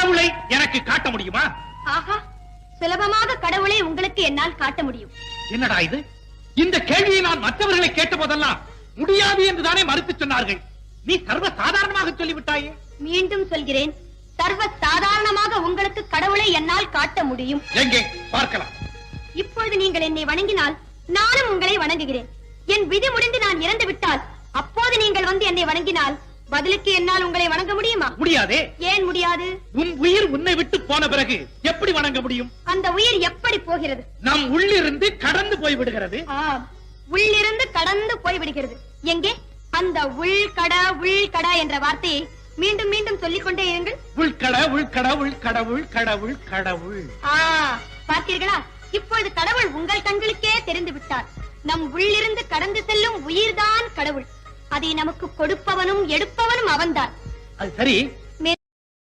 கடவுளை எனக்கு காட்ட முடியுமா? ஆஹா சுலபமாக கடவுளை உங்களுக்கு என்னால் காட்ட முடியும். என்னடா இது? இந்த கேள்வியை நான் மற்றவர்களை கேட்ட போதெல்லாம் முடியாது என்று தானே மறுத்து சொன்னார்கள். நீ சர்வ சாதாரணமாக சொல்லிவிட்டாயே. மீண்டும் சொல்கிறேன் சர்வ சாதாரணமாக உங்களுக்கு கடவுளை என்னால் காட்ட முடியும். எங்கே? பார்க்கலாம். இப்பொழுது நீங்கள் என்னை வணங்கினால் நானும் உங்களை வணங்குகிறேன். என் விதி முடிந்து நான் இறந்து விட்டால் அப்போது நீங்கள் வந்து என்னை வணங்கினால் பதிலுக்கு என்னால் உங்களை வணங்க முடியுமா? முடியாதே. ஏன் முடியாது? உன் உயிர் உன்னை விட்டு போன பிறகு எப்படி வணங்க முடியும்? அந்த உயிர் எப்படி போகிறது? நம் உள்ளிருந்து கடந்து போய் விடுகிறது. உள்ளிருந்து கடந்து போய்விடுகிறது எங்கே? அந்த உள்கட உள்கட என்ற வார்த்தையை மீண்டும் மீண்டும் சொல்லிக் கொண்டே இருங்கள். உள்கட உள்கட உள்கடவுள் கடவுள் கடவுள் ஆ பார்த்தீர்களா? இப்பொழுது கடவுள் உங்கள் கண்களுக்கே தெரிந்து விட்டார் நம் உள்ளிருந்து கடந்து செல்லும் உயிர்தான் கடவுள். அதை நமக்கு கொடுப்பவனும் எடுப்பவனும் அவன்தான். அது சரி.